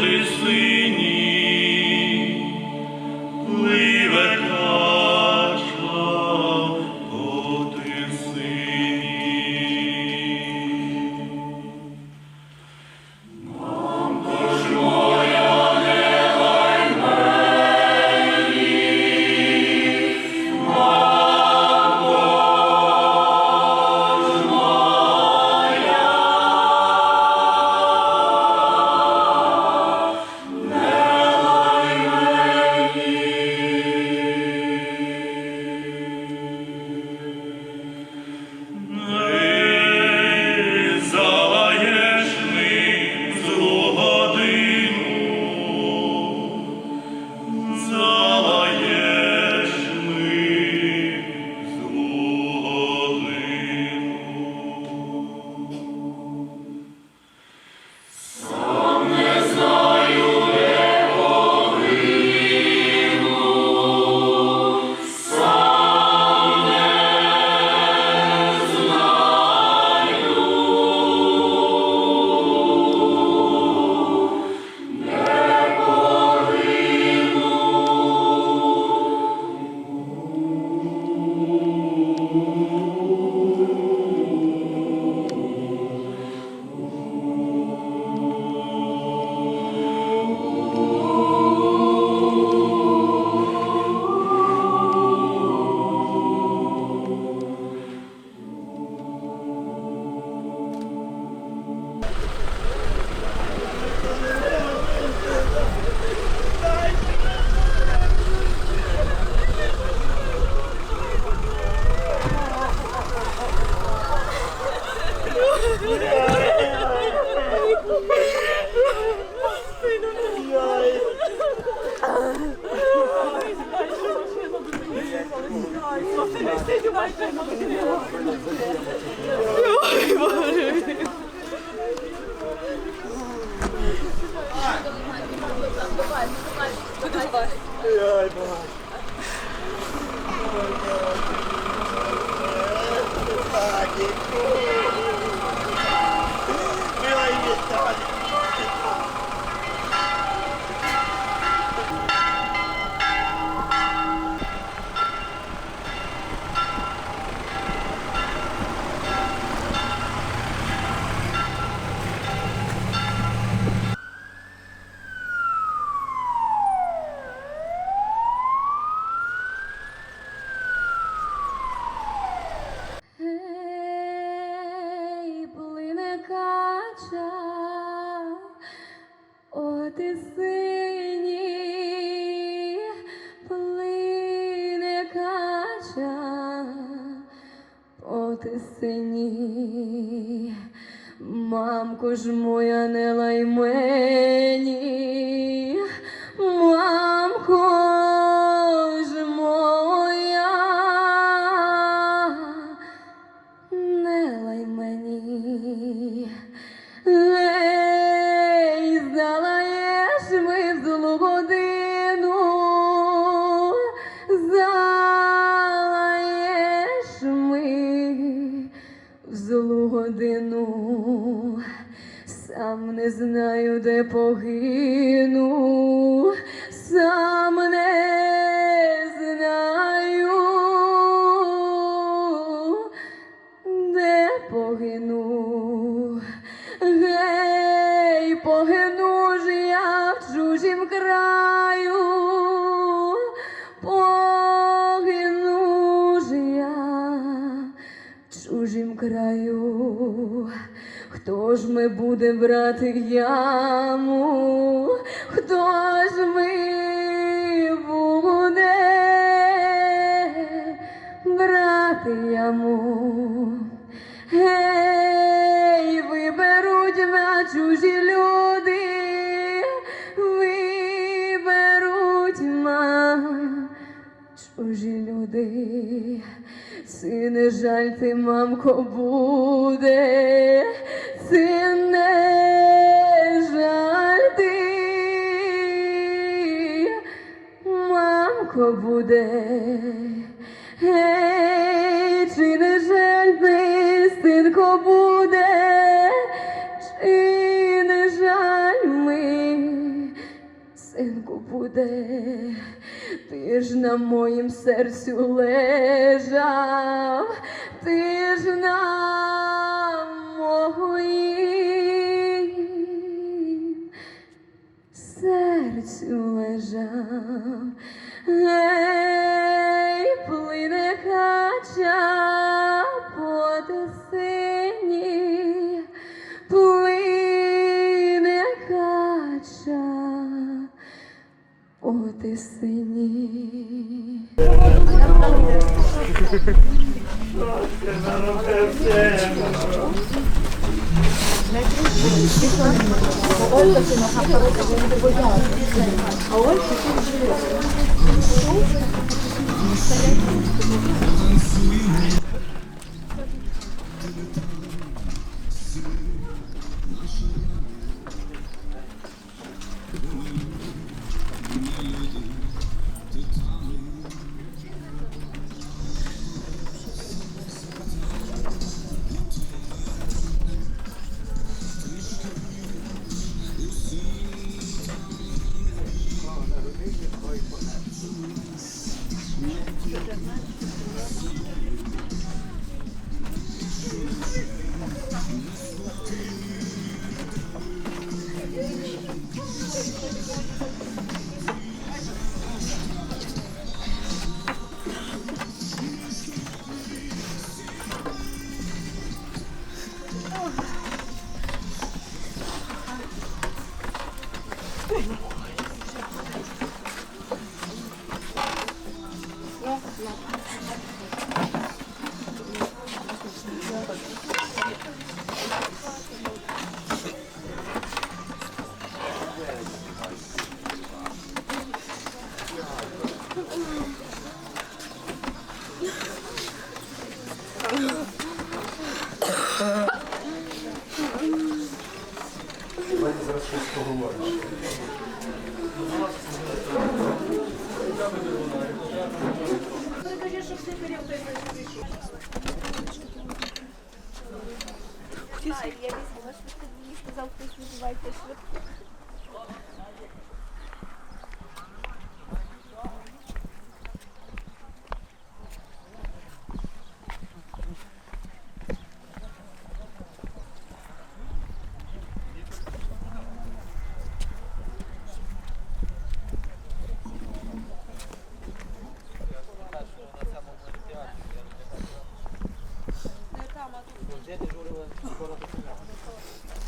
Ти Ей, кача, о ти синій, мамко ж моя не лай мені, мамко злу годину, сам не знаю, де погину, сам не ми буде брати яму? Хто ж ми буде брати яму? Гей, виберуть мене чужі люди, виберуть ма чужі люди. Сине жаль ти, мамко, буде, сине жаль ти, мамко буде. Гей, чи не жаль ти, синко буде, чи не жаль ми, синку буде, ти ж на моїм серцю лежав, ти ж на моїм серцю лежав, Ей, плине кача по тесині, плине кача по тесині. Що ти наробив? А Так, я візьму ваш мені сказав, хтось визивайте швидко. Вже дежурили скоро до